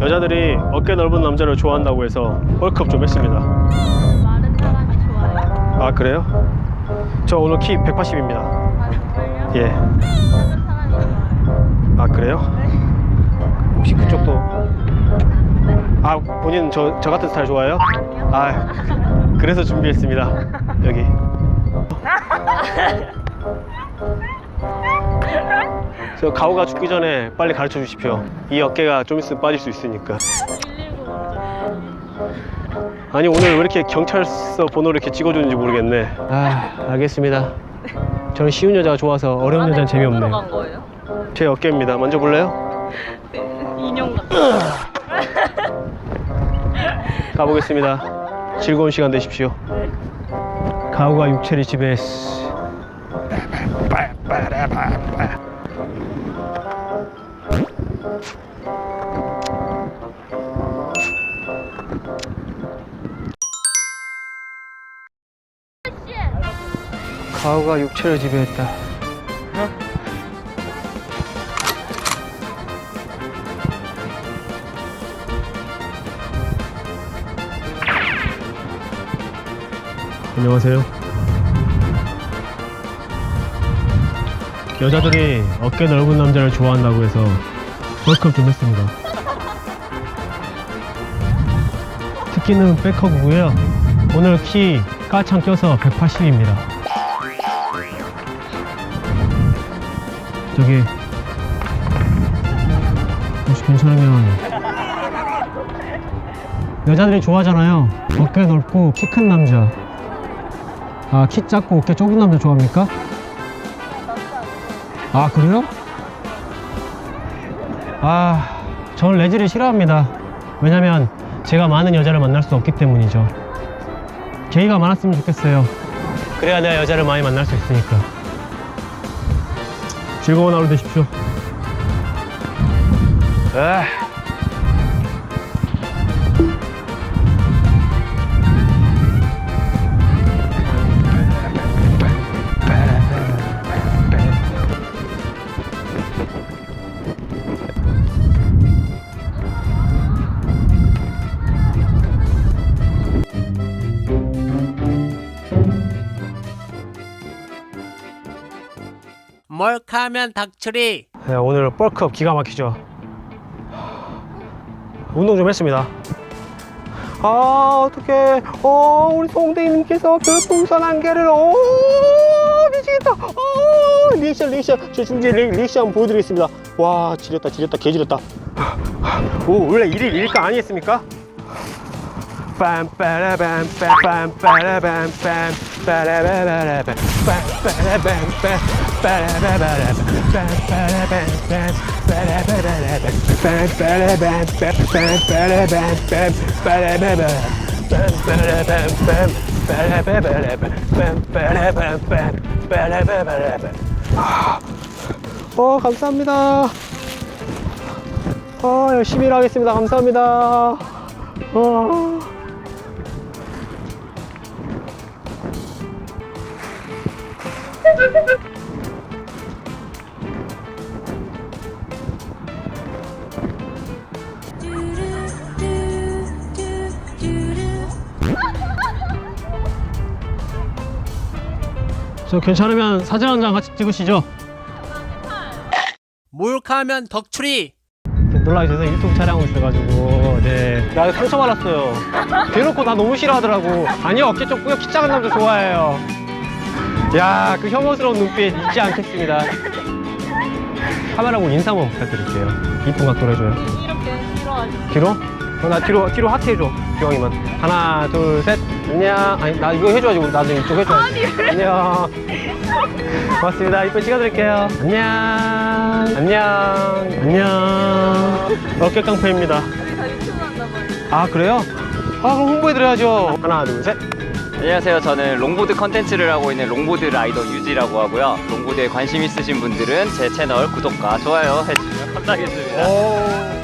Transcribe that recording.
여자들이 어깨 넓은 남자를 좋아한다고 해서 월컵 좀 했습니다. 마른 사람이 좋아요. 아 그래요? 저 오늘 키 180입니다. 아, 정말요? 예. 마른 사람이 좋아요. 아 그래요? 네. 혹시 그쪽도 아 본인 저, 저 같은 스타일 좋아해요? 아 그래서 준비했습니다. 여기. 저 가오가 죽기 전에 빨리 가르쳐 주십시오. 이 어깨가 좀 있으면 빠질 수 있으니까. 119 먼저. 아니 오늘 왜 이렇게 경찰서 번호를 이렇게 찍어주는지 모르겠네. 아 알겠습니다. 저는 쉬운 여자가 좋아서 어려운 여자는 재미없네요. 들어간 거예요? 제 어깨입니다. 만져볼래요? 네. 인형 같은. 가보겠습니다. 즐거운 시간 되십시오. 가오가 육체를 지배했어. 가오가 육체를 지배했다. 안녕하세요. 여자들이 어깨 넓은 남자를 좋아한다고 해서 월컵 좀 했습니다. 특기는 백허브고요. 오늘 키 까창 껴서 180입니다. 저기 혹시 괜찮으면 여자들이 좋아하잖아요. 어깨 넓고 키 큰 남자. 아, 키 작고 어깨 좁은 남자 좋아합니까? 아, 그래요? 아, 저는 레즈를 싫어합니다. 왜냐면 제가 많은 여자를 만날 수 없기 때문이죠. 게이가 많았으면 좋겠어요. 그래야 내가 여자를 많이 만날 수 있으니까. 즐거운 하루 되십시오. 아. 몰카하면 닭처리 네, 오늘 뻘컵 기가 막히죠. 운동 좀 했습니다. 아, 어떡해. 어, 우리 송대님께서 별풍선 한 개를, 오, 미치겠다. 어, 리액션, 리액션. 이제 리, 리액션 한번 보여드리겠습니다. 와, 지렸다, 지렸다, 개 지렸다. 오, 원래 일일 일가 아니겠습니까? 빰빠라밤 빰빰빠라밤 빰빠라바라밤 빰빠라밤 빰빠라바라밤 빰빠라밤 빰 빰빠라바라밤 어 감사합니다. 어 열심히 일하겠습니다. 감사합니다. 어. 저 괜찮으면 사진 한 장 같이 찍으시죠. 몰카하면 덕추리 놀라게 돼서 유튜브 촬영하고 있어가지고 네. 나 상처받았어요. 대놓고 나 너무 싫어하더라고. 아니요 어깨 좁고요 키 작은 남자 좋아해요. 야 그 혐오스러운 눈빛 잊지 않겠습니다. 카메라 보고 인사 한번 부탁드릴게요. 이쁜 각도로 해줘요. 이렇게 싫어하죠. 뒤로? 어, 나 뒤로 뒤로 하트 해줘 기왕이면 하나 둘 셋. 안녕. 아니 나 이거 해줘야지 나도 이쪽 해줘야지. 안녕. 고맙습니다. 이쁜 찍어드릴게요. 안녕. 안녕. 안녕. 어깨 깡패입니다. 우리 다 유튜브 한다고 해요. 아 그래요? 아 그럼 홍보해드려야죠. 하나 둘셋. 안녕하세요. 저는 롱보드 컨텐츠를 하고 있는 롱보드 라이더 유지라고 하고요. 롱보드에 관심 있으신 분들은 제 채널 구독과 좋아요 해주시면 감사하겠습니다. 오